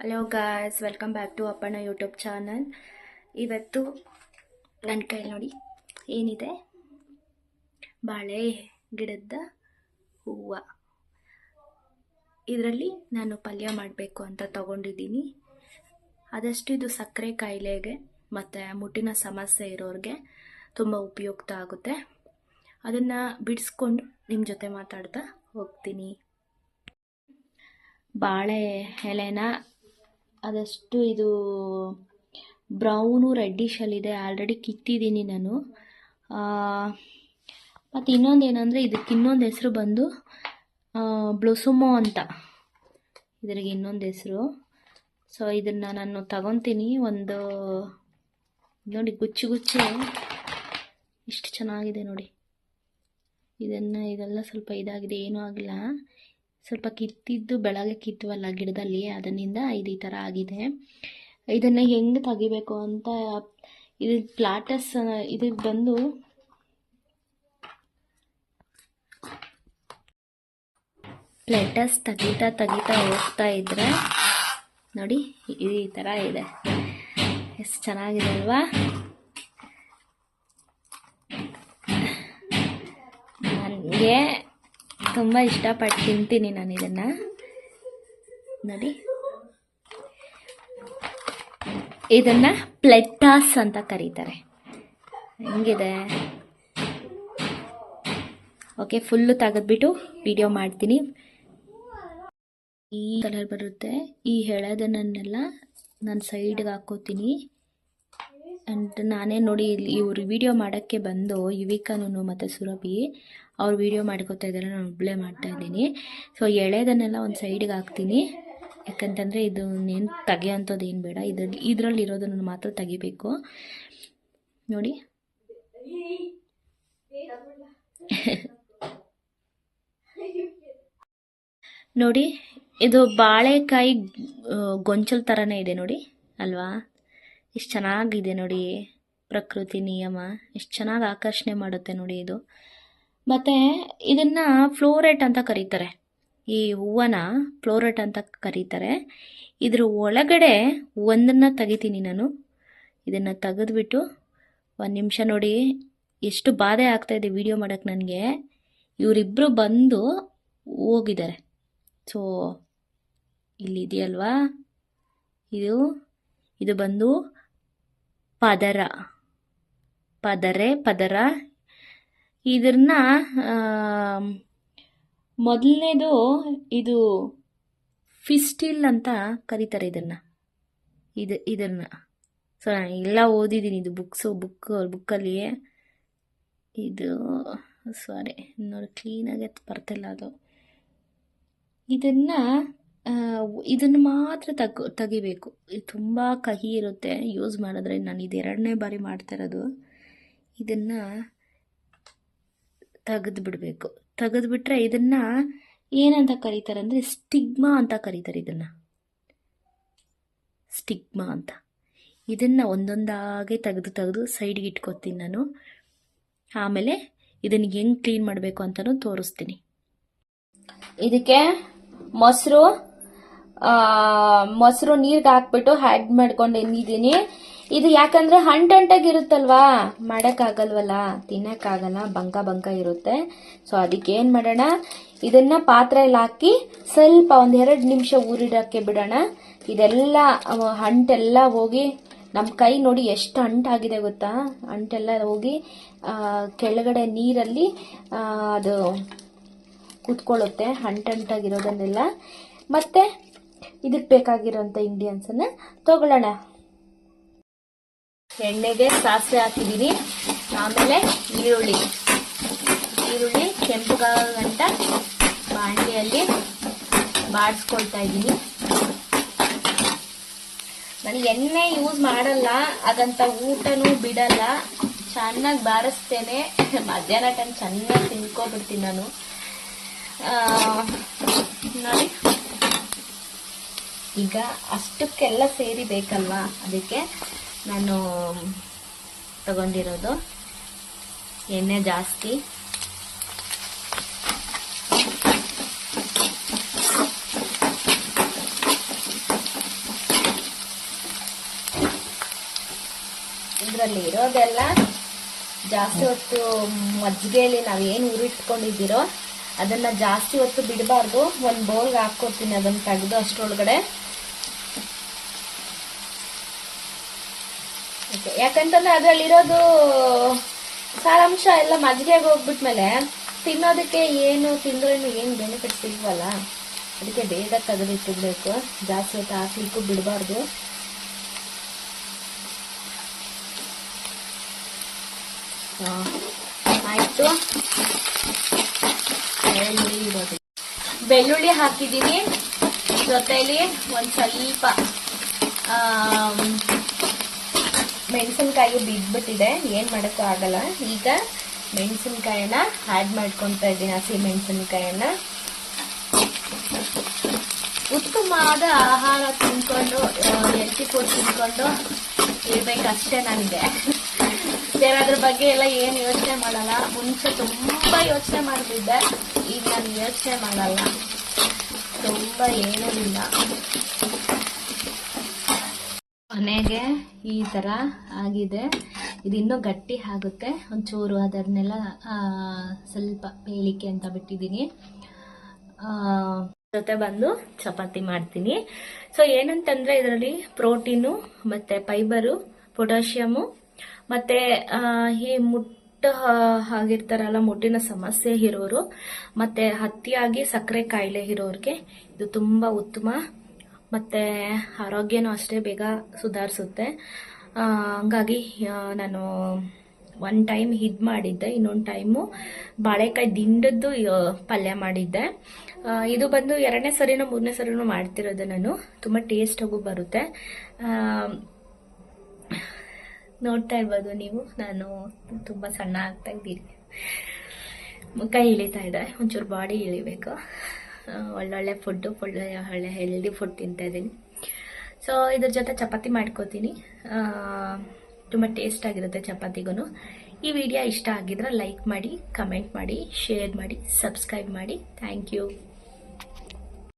Hello guys welcome back to Appanna YouTube channel ಇವತ್ತು ನನ್ನ ಕೈಲಿ ನೋಡಿ ಏನಿದೆ? ಬಾಳೆ ಗಿಡದ ಹೂವು. ಇದರಲ್ಲಿ ನಾನು ಪಲ್ಯ ಮಾಡಬೇಕು ಅಂತ ತಗೊಂಡಿದ್ದೀನಿ. ಆದಷ್ಟು ಇದು ಸಕ್ಕರೆ ಕಾಯಿಲೆಗೆ ಮತ್ತು ಮುಟ್ಟಿನ ಸಮಸ್ಯೆ ಇರೋರಿಗೆ ತುಂಬ ಉಪಯುಕ್ತ ಆಗುತ್ತೆ. ಅದನ್ನು ಬಿಡಿಸ್ಕೊಂಡು ನಿಮ್ಮ ಜೊತೆ ಮಾತಾಡ್ತಾ ಹೋಗ್ತೀನಿ. ಬಾಳೆ ಎಲೆನ ಆದಷ್ಟು ಇದು ಬ್ರೌನು ರೆಡ್ಡಿಶಲ್ಲಿದೆ ಆಲ್ರೆಡಿ ಕಿತ್ತಿದ್ದೀನಿ ನಾನು. ಮತ್ತು ಇನ್ನೊಂದು ಏನಂದರೆ ಇದಕ್ಕೆ ಇನ್ನೊಂದು ಹೆಸರು ಬಂದು ಬ್ಲೊಸುಮೋ ಅಂತ. ಇದ್ರಿಗೆ ಇನ್ನೊಂದು ಹೆಸರು. ಸೊ ಇದನ್ನು ನಾನು ತಗೊತೀನಿ. ಒಂದು, ನೋಡಿ, ಗುಚ್ಚು ಗುಚ್ಚು. ಇಷ್ಟು ಚೆನ್ನಾಗಿದೆ ನೋಡಿ. ಇದನ್ನು ಇದೆಲ್ಲ ಸ್ವಲ್ಪ ಇದಾಗಿದೆ. ಏನೂ ಆಗಿಲ್ಲ. ಸ್ವಲ್ಪ ಕಿತ್ತಿದ್ದು ಬೆಳಗ್ಗೆ ಕಿತ್ತುವಲ್ಲ ಗಿಡದಲ್ಲಿ, ಅದನ್ನಿಂದ ಇದು ಈ ಥರ ಆಗಿದೆ. ಇದನ್ನು ಹೆಂಗೆ ತೆಗಿಬೇಕು ಅಂತ ಇದು ಪ್ಲಾಟಸ್ ಇದು ಬಂದು ಪ್ಲೇಟಸ್ ತೆಗಿತಾ ತೆಗೀತಾ ಹೋಗ್ತಾ ಇದ್ರೆ, ನೋಡಿ, ಈ ಥರ ಇದೆ. ಎಷ್ಟು ಚೆನ್ನಾಗಿದೆ ಅಲ್ವಾ? ನನಗೆ ತುಂಬ ಇಷ್ಟಪಟ್ಟು ತಿಂತೀನಿ ನಾನು ಇದನ್ನು. ನೋಡಿ. ಇದನ್ನು ಪ್ಲೆಟ್ಟಾಸ್ ಅಂತ ಕರೀತಾರೆ. ಹೆಂಗಿದೆ? ಓಕೆ ಫುಲ್ಲು ತೆಗೆದ್ಬಿಟ್ಟು ವಿಡಿಯೋ ಮಾಡ್ತೀನಿ. ಈ ಕಲರ್ ಬರುತ್ತೆ. ಈ ಹೇಳೋದನ್ನೆಲ್ಲ ನಾನು ಸೈಡ್ಗೆ ಹಾಕೋತೀನಿ. ಆ್ಯಂಡ್ ನಾನೇ ನೋಡಿ ಇಲ್ಲಿ ಇವರು ವಿಡಿಯೋ ಮಾಡೋಕ್ಕೆ ಬಂದು ಯುವಿಕಾನು ಮತ್ತು ಸುರಭಿ ಅವ್ರು ವಿಡಿಯೋ ಮಾಡ್ಕೋತಾ ಇದ್ದಾರೆ, ನಾನು ಒಬ್ಬಳೇ ಮಾಡ್ತಾ ಇದ್ದೀನಿ. ಸೊ ಎಳೆದನ್ನೆಲ್ಲ ಒಂದು ಸೈಡಿಗೆ ಹಾಕ್ತೀನಿ. ಯಾಕಂತಂದರೆ ಇದು ಏನು ತೆಗಿಯೋಂಥದ್ದು ಏನು ಬೇಡ. ಇದರಲ್ಲಿ ಇದರಲ್ಲಿ ಇರೋದನ್ನು ಮಾತ್ರ ತೆಗಿಬೇಕು. ನೋಡಿ. ನೋಡಿ, ಇದು ಬಾಳೆಕಾಯಿ ಗೊಂಚಲ್ ಥರನೇ ಇದೆ ನೋಡಿ. ಅಲ್ವಾ? ಎಷ್ಟು ಚೆನ್ನಾಗಿದೆ ನೋಡಿ ಪ್ರಕೃತಿ ನಿಯಮ. ಎಷ್ಟು ಚೆನ್ನಾಗಿ ಆಕರ್ಷಣೆ ಮಾಡುತ್ತೆ ನೋಡಿ ಇದು. ಮತ್ತು ಇದನ್ನು ಫ್ಲೋರೇಟ್ ಅಂತ ಕರೀತಾರೆ. ಈ ಹೂವನ ಫ್ಲೋರೇಟ್ ಅಂತ ಕರೀತಾರೆ. ಇದ್ರ ಒಳಗಡೆ ಒಂದನ್ನು ತೆಗಿತೀನಿ ನಾನು. ಇದನ್ನು ತೆಗೆದ್ಬಿಟ್ಟು ಒಂದು ನಿಮಿಷ ನೋಡಿ ಎಷ್ಟು ಬಾಧೆ ಆಗ್ತಾಯಿದೆ ವಿಡಿಯೋ ಮಾಡೋಕ್ಕೆ ನನಗೆ. ಇವರಿಬ್ಬರು ಬಂದು ಹೋಗಿದ್ದಾರೆ. ಸೊ ಇಲ್ಲಿದೆಯಲ್ವಾ ಇದು ಇದು ಬಂದು ಪದರ. ಪದರೆ, ಪದರ. ಇದನ್ನ ಮೊದಲನೇದು ಇದು ಫಿಸ್ಟಿಲ್ ಅಂತ ಕರೀತಾರೆ ಇದನ್ನು. ಇದು, ಇದನ್ನು. ಸೊ ನಾನು ಎಲ್ಲ ಓದಿದ್ದೀನಿ ಇದು ಬುಕ್ಸು, ಬುಕ್ ಬುಕ್ಕಲ್ಲಿ ಇದು ಸಾರಿ ನೋಡಿ ಕ್ಲೀನಾಗಿ ಬರ್ತಿಲ್ಲ ಅದು. ಇದನ್ನು ಇದನ್ನು ಮಾತ್ರ ತಗೋ, ತೆಗಿಬೇಕು. ಇದು ತುಂಬ ಕಹಿ ಇರುತ್ತೆ. ಯೂಸ್ ಮಾಡಿದ್ರೆ ನಾನು ಇದು ಎರಡನೇ ಬಾರಿ ಮಾಡ್ತಾ ಇರೋದು. ಇದನ್ನು ತೆಗೆದು ಬಿಡಬೇಕು. ತೆಗೆದುಬಿಟ್ರೆ ಇದನ್ನು ಏನಂತ ಕರೀತಾರೆ ಅಂದರೆ ಸ್ಟಿಗ್ಮಾ ಅಂತ ಕರೀತಾರೆ ಇದನ್ನು. ಸ್ಟಿಗ್ಮಾ ಅಂತ. ಇದನ್ನು ಒಂದೊಂದಾಗೆ ತೆಗೆದು ತೆಗೆದು ಸೈಡ್ಗೆ ಇಟ್ಕೊತೀನಿ ನಾನು. ಆಮೇಲೆ ಇದನ್ನು ಹೆಂಗೆ ಕ್ಲೀನ್ ಮಾಡಬೇಕು ಅಂತಲೂ ತೋರಿಸ್ತೀನಿ. ಇದಕ್ಕೆ ಮೊಸರು ಮೊಸರು ನೀರ್ಗೆ ಹಾಕ್ಬಿಟ್ಟು ಹ್ಯಾಡ್ ಮಾಡ್ಕೊಂಡು ಎಂದಿದ್ದೀನಿ ಇದು ಯಾಕಂದ್ರೆ ಹಂಟಂಟಾಗಿರುತ್ತಲ್ವಾ? ಮಾಡೋಕ್ಕಾಗಲ್ವಲ್ಲ, ತಿನ್ನೋಕ್ಕಾಗಲ್ಲ, ಬಂಕ ಬಂಕ ಇರುತ್ತೆ. ಸೊ ಅದಕ್ಕೆ ಏನು ಮಾಡೋಣ? ಇದನ್ನ ಪಾತ್ರೆಯಲ್ಲಿ ಹಾಕಿ ಸ್ವಲ್ಪ ಒಂದೆರಡು ನಿಮಿಷ ಊರಿಡಕ್ಕೆ ಬಿಡೋಣ. ಇದೆಲ್ಲ, ಹಂಟೆಲ್ಲ ಹೋಗಿ ನಮ್ಮ ಕೈ ನೋಡಿ ಎಷ್ಟು ಅಂಟಾಗಿದೆ ಗೊತ್ತಾ? ಅಂಟೆಲ್ಲ ಹೋಗಿ ಕೆಳಗಡೆ ನೀರಲ್ಲಿ ಅದು ಕೂತ್ಕೊಳ್ಳುತ್ತೆ, ಹಂಟಂಟಾಗಿರೋದನ್ನೆಲ್ಲ. ಮತ್ತೆ ಇದಕ್ಕೆ ಬೇಕಾಗಿರೋಂಥ ಅನ್ನ ತಗೊಳ್ಳೋಣ. ಎಣ್ಣೆಗೆ ಸಾಸಿವೆ ಹಾಕಿದೀನಿ. ಆಮೇಲೆ ಈರುಳ್ಳಿ. ಈರುಳ್ಳಿ ಕೆಂಪುಗಂಟ ಬಾಣಲಿಯಲ್ಲಿ ಬಾಡಿಸ್ಕೊಳ್ತಾ ಇದ್ದೀನಿ. ನಾನು ಎಣ್ಣೆ ಯೂಸ್ ಮಾಡಲ್ಲ, ಹಾಗಂತ ಊಟನೂ ಬಿಡಲ್ಲ. ಚೆನ್ನಾಗಿ ಬಾರಿಸ್ತೇನೆ. ಮಧ್ಯಾಹ್ನ ಟೈಮ್ ಚೆನ್ನಾಗಿ ತಿನ್ಕೊಬಿಡ್ತೀನಿ ನಾನು. ನೋಡಿ. ಈಗ ಅಷ್ಟಕ್ಕೆಲ್ಲ ಸೇರಿ ಬೇಕಲ್ವಾ? ಅದಕ್ಕೆ ನಾನು ತಗೊಂಡಿರೋದು ಎಣ್ಣೆ ಜಾಸ್ತಿ. ಇದರಲ್ಲಿ ಇರೋದೆಲ್ಲ ಜಾಸ್ತಿ ಹೊತ್ತು ಮಜ್ಜಿಗೆಯಲ್ಲಿ ನಾವು ಏನು ಉರಿಟ್ಕೊಂಡಿದ್ದೀರೋ ಅದನ್ನು ಜಾಸ್ತಿ ಹೊತ್ತು ಬಿಡಬಾರ್ದು. ಒಂದು ಬೌಲ್ಗೆ ಹಾಕ್ಕೊಡ್ತೀನಿ ಅದನ್ನು ತೆಗೆದು ಅಷ್ಟರೊಳಗಡೆ. ಓಕೆ ಯಾಕಂತಂದ್ರೆ ಅದರಲ್ಲಿರೋದು ಸಾರಾಂಶ ಎಲ್ಲ ಮಜ್ಜಿಗೆಗೆ ಹೋಗ್ಬಿಟ್ಮೇಲೆ ತಿನ್ನೋದಕ್ಕೆ ಏನು, ತಿಂದ್ರೇನು ಏನು ಬೆನಿಫಿಟ್ ಸಿಗ್ವಲ್ಲ ಅದಕ್ಕೆ ಬೇಗ ತಿನ್ಬೇಕು ಜಾಸ್ತಿ ಹೊತ್ತು ಹಾಕ್ಲಿಕ್ಕೂ ಬಿಡಬಾರ್ದು. ಆಯ್ತು. ಬೆಳ್ಳುಳ್ಳಿ ಇರೋದು ಬೆಳ್ಳುಳ್ಳಿ ಹಾಕಿದ್ದೀನಿ. ಜೊತೆಲಿ ಒಂದು ಸ್ವಲ್ಪ ಮೆಣಸಿನ್ಕಾಯಿ ಬಿದ್ಬಿಟ್ಟಿದೆ, ಏನು ಮಾಡೋಕ್ಕೂ ಆಗಲ್ಲ. ಈಗ ಮೆಣಸಿನ್ಕಾಯನ್ನ ಆ್ಯಡ್ ಮಾಡ್ಕೊತಾ ಇದ್ದೀನಿ, ಹಸಿ ಮೆಣಸಿನ್ಕಾಯನ್ನ. ಉತ್ತಮವಾದ ಆಹಾರ ತಿನ್ಕೊಂಡು ಹೆಲ್ತಿ ಫುಡ್ ತಿನ್ಕೊಂಡು ಇರ್ಬೇಕಷ್ಟೇ ನನಗೆ. ಬೇರೆದ್ರ ಬಗ್ಗೆ ಎಲ್ಲ ಏನು ಯೋಚನೆ ಮಾಡಲ್ಲ. ಮುಂಚೆ ತುಂಬ ಯೋಚನೆ ಮಾಡ್ತಿದ್ದೆ, ಈಗ ನಾನು ಯೋಚನೆ ಮಾಡಲ್ಲ. ತುಂಬ ಏನೂ ಇಲ್ಲ. ಕೊನೆಗೆ ಈ ಥರ ಆಗಿದೆ. ಇದು ಇನ್ನೂ ಗಟ್ಟಿ ಆಗುತ್ತೆ. ಒಂಚೂರು ಅದನ್ನೆಲ್ಲ ಸ್ವಲ್ಪ ಬೇಳಿಕೆ ಅಂತ ಬಿಟ್ಟಿದ್ದೀನಿ. ಜೊತೆ ಬಂದು ಚಪಾತಿ ಮಾಡ್ತೀನಿ. ಸೊ ಏನಂತಂದ್ರೆ ಇದರಲ್ಲಿ ಪ್ರೋಟೀನು, ಮತ್ತೆ ಫೈಬರು, ಪೊಟ್ಯಾಷಿಯಮು, ಮತ್ತೆ ಈ ಮುಟ್ಟ ಆಗಿರ್ತಾರಲ್ಲ, ಮುಟ್ಟಿನ ಸಮಸ್ಯೆ ಇರೋರು, ಮತ್ತೆ ಹತ್ತಿಯಾಗಿ ಸಕ್ಕರೆ ಕಾಯಿಲೆ ಇರೋರಿಗೆ ಇದು ತುಂಬಾ ಉತ್ತಮ. ಮತ್ತೆ ಆರೋಗ್ಯನೂ ಅಷ್ಟೇ ಬೇಗ ಸುಧಾರಿಸುತ್ತೆ. ಹಂಗಾಗಿ ನಾನು ಒನ್ ಟೈಮ್ ಇದು ಮಾಡಿದ್ದೆ, ಇನ್ನೊಂದು ಟೈಮು ಬಾಳೆಕಾಯಿ ದಿಂಡದ್ದು ಪಲ್ಯ ಮಾಡಿದ್ದೆ. ಇದು ಬಂದು ಎರಡನೇ ಸರಿನೋ ಮೂರನೇ ಸರಿನೂ ಮಾಡ್ತಿರೋದು ನಾನು. ತುಂಬ ಟೇಸ್ಟಾಗೂ ಬರುತ್ತೆ. ನೋಡ್ತಾ ಇರ್ಬೋದು ನೀವು. ನಾನು ತುಂಬ ಸಣ್ಣ ಆಗ್ತಾ ಇದ್ದೀನಿ. ಮುಖ ಇಳಿತಾ ಇದೆ. ಒಂಚೂರು ಬಾಡಿ ಇಳಿಬೇಕು. ಒಳ್ಳೊಳ್ಳೆ ಫುಡ್ಡು ಒಳ್ಳೆ ಒಳ್ಳೆ ಹೆಲ್ದಿ ಫುಡ್ ತಿಂತಾ ಇದ್ದೀನಿ. ಸೊ ಇದ್ರ ಜೊತೆ ಚಪಾತಿ ಮಾಡ್ಕೋತೀನಿ. ತುಂಬ ಟೇಸ್ಟ್ ಆಗಿರುತ್ತೆ ಚಪಾತಿಗೂ ಈ ವಿಡಿಯೋ ಇಷ್ಟ ಆಗಿದ್ರೆ ಲೈಕ್ ಮಾಡಿ ಕಮೆಂಟ್ ಮಾಡಿ ಶೇರ್ ಮಾಡಿ ಸಬ್ಸ್ಕ್ರೈಬ್ ಮಾಡಿ. Thank you